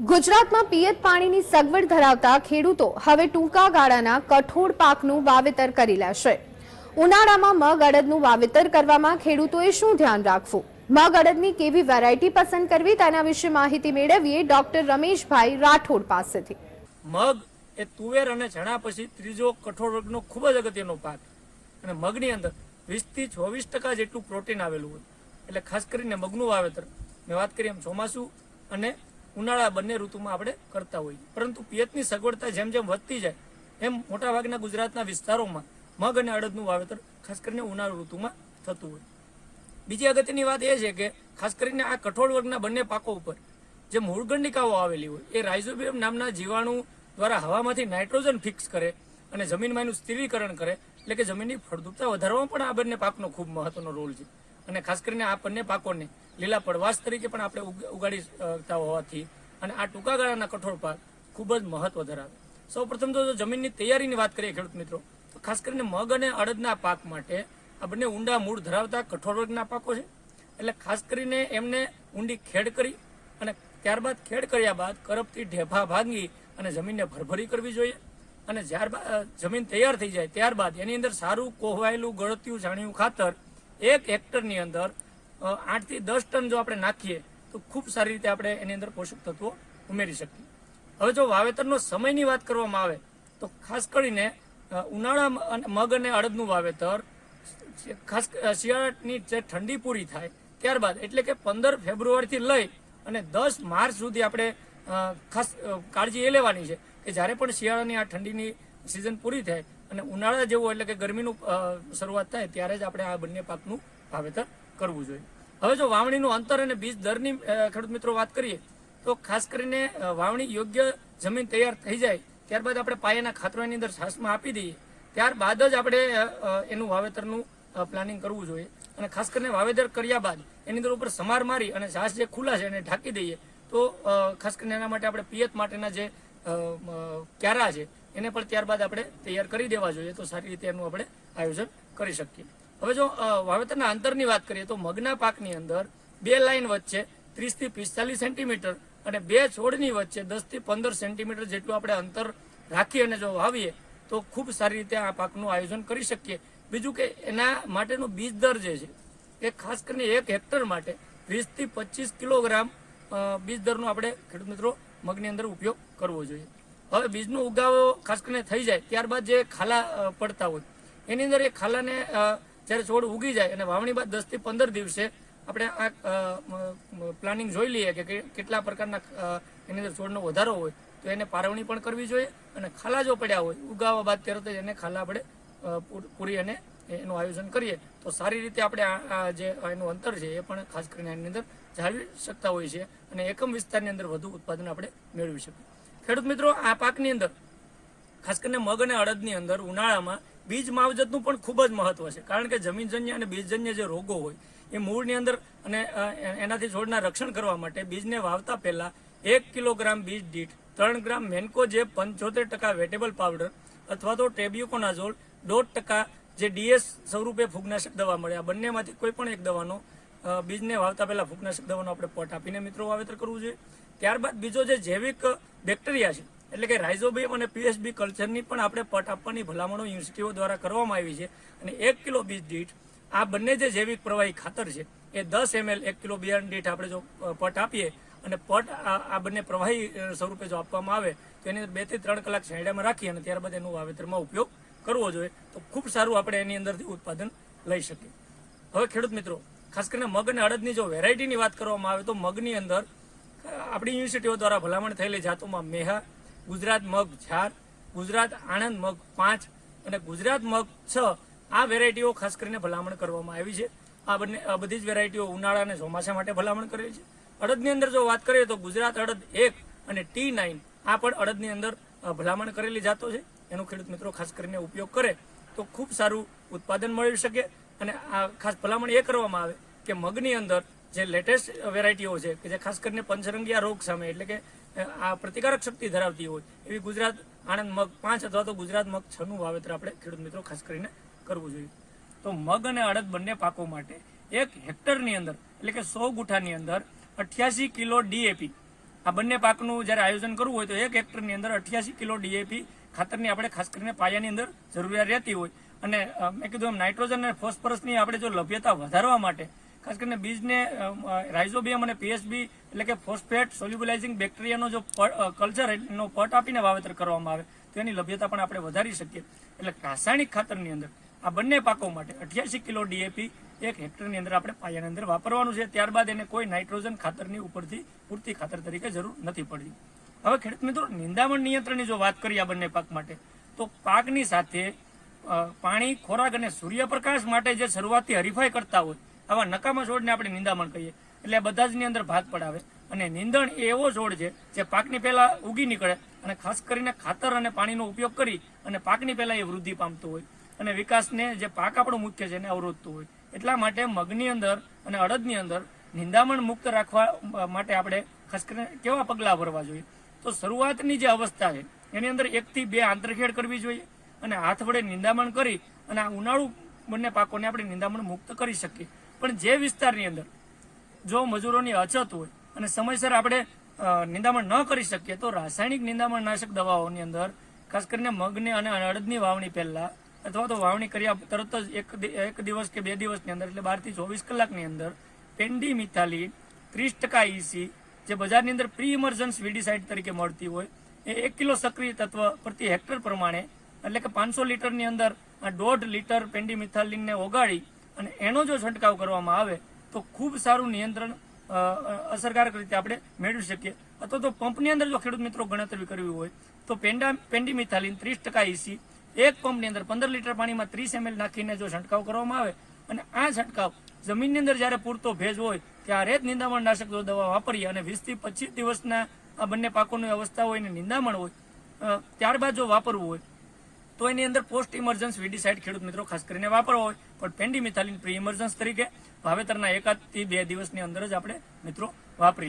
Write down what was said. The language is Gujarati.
ગુજરાતમાં પિયત પાણીની સગવડ ધરાવતા ખેડૂતો હવે ટૂંકા ગાળાના કઠોળ પાકનું વાવેતર કરી લેશે. ઉનાળામાં મગ અડદનું વાવેતર કરવામાં ખેડૂતોએ શું ધ્યાન રાખવું? મગ અડદની કેવી વેરાયટી પસંદ કરવી? તેના વિશે માહિતી મેળવીએ ડોક્ટર રમેશભાઈ રાઠોડ પાસેથી. મગ એ તુવેર અને ચણા પછી ત્રીજો કઠોળ વર્ગનો ખૂબ જ અગત્યનો પાક. અને મગની અંદર વીસથી ચોવીસ ટકા જેટલું પ્રોટીન આવેલું હોય. એટલે ખાસ કરીને મગનું વાવેતર. મેં વાત કરી એમ ચોમાસું અને ઉનાળા બંને ઋતુમાં આપણે કરતા હોઈએ પરંતુ પિયતની સગવડતા જેમ જેમ વધતી જાય, એમ મોટાભાગના ગુજરાતના વિસ્તારોમાં મગ અને અડદનું વાવેતર ખાસ કરીને ઉનાળુ ઋતુમાં થતું હોય બીજી અગત્યની વાત એ છે કે ખાસ કરીને આ કઠોળ વર્ગના બંને પાકો ઉપર જે મૂળગંડિકાઓ આવેલી હોય, એ રાઇઝોબિયમ નામના જીવાણુ દ્વારા હવામાંથી નાઇટ્રોજન ફિક્સ કરે અને જમીનમાં એનું સ્થિરીકરણ કરે, એટલે કે જમીનની ફળદ્રુપતા વધારવામાં પણ આ બંને પાકનો ખૂબ મહત્વનો રોલ છે. અને ખાસ કરીને આ બંને પાકોને લીલા પડવાશ તરીકે પણ આપણે ઉગાડી શકતા હોવાથી અને આ ટૂંકા ગાળાના કઠોળ પાક ખૂબ જ મહત્વ ધરાવે. સૌ પ્રથમ તો જમીનની તૈયારીની વાત કરીએ ખેડૂત મિત્રો, તો ખાસ કરીને મગ અને અડદના પાક માટે આ બંને ઊંડા મૂળ ધરાવતા કઠોળ વર્ગના પાકો છે. એટલે ખાસ કરીને એમને ઊંડી ખેડ કરી અને ત્યારબાદ ખેડ કર્યા બાદ કરપથી ઢેફા ભાંગી અને જમીનને ભરભરી કરવી જોઈએ. અને જ્યારબાદ જમીન તૈયાર થઈ જાય ત્યારબાદ એની અંદર સારું કોહવાયેલું ગળત્યું જાણ્યું ખાતર એક હેક્ટરની અંદર આઠથી દસ ટન જો આપણે નાખીએ, તો ખૂબ સારી રીતે આપણે એની અંદર પોષક તત્વો ઉમેરી શકીએ. હવે જો વાવેતરનો સમયની વાત કરવામાં આવે, તો ખાસ કરીને ઉનાળા અને મગ અને અડદનું વાવેતર ખાસ શિયાળાની જે ઠંડી પૂરી થાય, ત્યારબાદ એટલે કે પંદર ફેબ્રુઆરીથી લઈ અને દસ માર્ચ સુધી આપણે ખાસ કાળજી એ લેવાની છે કે જ્યારે પણ શિયાળાની આ ઠંડીની સિઝન પૂરી થાય અને ઉનાળા જેવું એટલે કે ગરમીનું શરૂઆત થાય ત્યારે જ આપણે આ બંને પાકનું વાવેતર કરવું જોઈએ. હવે જો વાવણીનું અંતર અને બીજ દરની ખેડૂત મિત્રો વાત કરીએ, તો ખાસ કરીને વાવણી યોગ્ય જમીન તૈયાર થઈ જાય, ત્યારબાદ આપણે પાયાના ખાતરોની અંદર છાસમાં આપી દઈએ, ત્યારબાદ જ આપણે એનું વાવેતરનું પ્લાનિંગ કરવું જોઈએ. અને ખાસ કરીને વાવેતર કર્યા બાદ એની અંદર ઉપર સમાર મારી અને છાસ જે ખુલ્લા છે એને ઢાંકી દઈએ, તો ખાસ કરીને એના માટે આપણે પિયત માટેના જે ક્યારા છે એને પણ ત્યારબાદ આપણે તૈયાર કરી દેવા જોઈએ તો સારી રીતે એનું આપણે આયોજન કરી શકીએ. હવે જો વાવેતરના અંતરની વાત કરીએ તો મગના પાકની અંદર બે લાઈન વચ્ચે ત્રીસથી પિસ્તાલીસ સેન્ટીમીટર અને બે છોડની વચ્ચે દસથી પંદર સેન્ટીમીટર જેટલું આપણે અંતર રાખી અને જો વાવીએ તો ખૂબ સારી રીતે આ પાકનું આયોજન કરી શકીએ. બીજું કે એના માટેનો બીજ દર જે છે એ ખાસ કરીને એક હેક્ટર માટે વીસથી પચીસ કિલોગ્રામ બીજ દરનો આપણે ખેડૂત મિત્રો મગની અંદર ઉપયોગ કરવો જોઈએ. હવે બીજનો ઉગાવો ખાસ કરીને થઈ જાય, ત્યારબાદ જે ખાલા પડતા હોય, એની અંદર એ ખાલાને જ્યારે છોડ ઉગી જાય અને વાવણી બાદ દસથી પંદર દિવસે આપણે આ પ્લાનિંગ જોઈ લઈએ કે કેટલા પ્રકારના એની અંદર છોડનો વધારો હોય, તો એને પારવણી પણ કરવી જોઈએ અને ખાલા જો પડ્યા હોય ઉગાવા બાદ તરત જ એને ખાલા આપણે પૂર- અને એનું આયોજન કરીએ. તો સારી રીતે આપણે આ જે એનું અંતર છે એ પણ ખાસ કરીને એની અંદર જાળવી શકતા હોઈએ છીએ અને એકમ વિસ્તારની અંદર વધુ ઉત્પાદન આપણે મેળવી શકીએ. ખેડૂત મિત્રો, આ પાકની અંદર, ખાસ કરીને મગ અને અડદની અંદર, ઉનાળામાં બીજ માવજતનું પણ ખૂબ જ મહત્વ છે. કારણ કે જમીનજન્ય અને બીજજન્ય જે રોગો હોય, એ મૂળની અંદર અને એનાથી છોડના રક્ષણ કરવા માટે બીજને વાવતા પહેલા એક કિલોગ્રામ બીજ દીઠ ત્રણ ગ્રામ મેન્કોજેબ પંચોતેર ટકા વેટેબલ પાવડર અથવા તો ટેબ્યુકોનાઝોલ દોઢ ટકા જે ડીએસ સ્વરૂપે ફૂગનાશક દવા મળે. આ બંનેમાંથી કોઈ પણ એક દવાનો બીજને વાવતા પહેલા ફૂગનાશક દવાનો આપણે પટ આપીને મિત્રો વાવેતર કરવું જોઈએ. ત્યારબાદ બીજો જે જૈવિક બેક્ટેરિયા છે, એટલે કે રાઇઝોબિયમ અને પીએસબી કલ્ચરની પણ આપણે પટ આપવાની ભલામણો યુનિવર્સિટીઓ દ્વારા કરવામાં આવી છે. અને એક કિલો બીજ દીઠ આ બંને જે જૈવિક પ્રવાહી ખાતર છે, એ દસ એમએલ એક કિલો બિયારણ દીઠ આપણે જો પટ આપીએ અને પટ આ બંને પ્રવાહી સ્વરૂપે જો આપવામાં આવે, તો એની બેથી ત્રણ કલાક છાંયડામાં રાખી અને ત્યારબાદ એનું વાવેતરમાં ઉપયોગ કરવો જોઈએ. તો ખૂબ સારું આપણે એની અંદરથી ઉત્પાદન લઈ શકીએ. હવે ખેડૂત મિત્રો, ખાસ કરીને મગ અને અડદની જો વેરાયટીની વાત કરવામાં આવે, તો મગની અંદર આપણી યુનિવર્સિટીઓ દ્વારા ભલામણ થયેલી જાતોમાં મેહા ગુજરાત મગ ચાર ગુજરાત આણંદ મગ પાંચ અને ગુજરાત મગ છ આ વેરાયટીઓ ખાસ કરીને ભલામણ કરવામાં આવી છે. આ બંને આ બધી જ વેરાયટીઓ ઉનાળા અને ચોમાસા માટે ભલામણ કરેલી છે. અડદની અંદર જો વાત કરીએ તો ગુજરાત અડદ એક અને ટી નાઇન આ પણ અડદની અંદર ભલામણ કરેલી જાતો છે. એનો ખેડૂત મિત્રો ખાસ કરીને ઉપયોગ કરે તો ખૂબ સારું ઉત્પાદન મળી શકે અને આ ખાસ ભલામણ એ કરવામાં આવે કે મગની અંદર જે લેટેસ્ટ વેરાયટીઓ છે, કે જે ખાસ કરીને પંચરંગિયા રોગ સામે, એટલે કે આ પ્રતિકારક શક્તિ ધરાવતી હોય, એવી ગુજરાત આણંદ મગ, પાંચ અથવા તો ગુજરાત મગ છ નું વાવેતર આપણે ખેડૂત મિત્રો ખાસ કરીને કરવું જોઈએ. તો મગ અને અડદ બંને પાકો માટે એક હેક્ટરની અંદર, એટલે કે સો ગુઠાની અંદર અઠ્યાસી કિલો ડીએપી આ બંને પાકનું જ્યારે આયોજન કરવું હોય તો એક હેક્ટરની અંદર અઠ્યાસી કિલો ડીએપી ખાતરની આપણે ખાસ કરીને પાયાની અંદર જરૂરિયાત રહેતી હોય. અને મેં કીધું એમ નાઇટ્રોજન અને ફોસ્ફરસની આપણે જો લભ્યતા વધારવા માટે ખાસ કરીને બીજને રાઇઝોબિયમ અને પીએસબી એટલે કે ફોસ્ફેટ સોલ્યુબલાઇઝિંગ બેક્ટેરિયાનો જો કલ્ચર એનો પટ આપીને વાવેતર કરવામાં આવે, તો એની લભ્યતા પણ આપણે વધારી શકીએ. એટલે રાસાયણિક ખાતરની અંદર આ બંને પાકો માટે અઠ્યાસી કિલો ડીએપી એક હેક્ટરની અંદર આપણે પાયાની અંદર વાપરવાનું છે. ત્યારબાદ એને કોઈ નાઇટ્રોજન ખાતરની ઉપરથી પૂરતી ખાતર તરીકે જરૂર નથી પડતી. હવે ખેડૂત મિત્રો, નિંદામણ નિયંત્રણની જો વાત કરીએ આ બંને પાક માટે, તો પાકની સાથે પાણી, ખોરાક અને સૂર્યપ્રકાશ માટે જે શરૂઆતથી હરીફાઈ કરતા હોય આવા નકામા છોડને આપણે નિંદામણ કહીએ. એટલે બધા જની અંદર ભાગ પડાવે. અને નિંદણ એ એવો છોડ છે જે પાકની પહેલા ઉગી નીકળે અને ખાસ કરીને ખાતર અને પાણીનો ઉપયોગ કરી અને પાકની પહેલા એ વૃદ્ધિ પામતો હોય. અને વિકાસને જે પાક આપણો મુખ્ય છે એને અવરોધતું હોય. એટલા માટે મગની અંદર અને અડદની અંદર નિંદામણ મુક્ત રાખવા માટે આપણે ખાસ કરીને કેવા પગલાં ભરવા જોઈએ? તો શરૂઆતની જે અવસ્થા છે, એની અંદર એકથી બે આંતરખેડ કરવી જોઈએ અને હાથ વડે નિંદામણ કરી અને આ ઉનાળુ બંને પાકોને આપણે નિંદામણ મુક્ત કરી શકીએ. પણ જે વિસ્તારની અંદર જો મજૂરોની અછત હોય અને સમયસર આપણે નિંદામણ ન કરી શકીએ, તો રાસાયણિક નિંદામણ નાશક દવાઓની અંદર, ખાસ કરીને મગને અને અડદની વાવણી પહેલા અથવા તો વાવણી કર્યા તરત જ એક દિવસ કે બે દિવસની અંદર એટલે બારથી ચોવીસ કલાકની અંદર પેન્ડી મિથાલી ત્રીસ ટકા ઈસી જે બજારની અંદર પ્રી ઇમર્જન્સ વીડીસાઇડ તરીકે મળતી હોય, એ એક કિલો સક્રિય તત્વ પ્રતિ હેક્ટર પ્રમાણે, એટલે કે પાંચસો લીટરની અંદર આ દોઢ લીટર પેન્ડી મિથાલિનને ઓગાળી અને એનો જો છંટકાવ કરવામાં આવે, તો ખૂબ સારું નિયંત્રણ અસરકારક રીતે આપણે મેળવી શકીએ. અથવા તો પંપની અંદર જો ખેડૂત મિત્રો ગણતરી કરવી હોય, તો પેન્ડા પેન્ડીમિથાલિન ત્રીસ ટકા ઈસી એક પંપની અંદર પંદર લીટર પાણીમાં ત્રીસ એમએલ નાખીને જો છંટકાવ કરવામાં આવે, અને આ છંટકાવ જમીનની અંદર જ્યારે પૂરતો ભેજ હોય, ત્યારે જ નિંદામણ નાશક જો દવા વાપરીએ અને વીસથી પચીસ દિવસના આ બંને પાકોની અવસ્થા હોય અને નિંદામણ હોય ત્યારબાદ જો વાપરવું હોય તો એની અંદર પોસ્ટ ઇમરજન્સ વીડીસાઇડ ખેડૂત મિત્રો ખાસ કરીને વાપરવો હોય, પણ પેન્ડીમિથાલિન પ્રી ઇમરજન્સ તરીકે વાવેતરના એકાદથી બે દિવસની અંદર જ આપણે મિત્રો વાપરી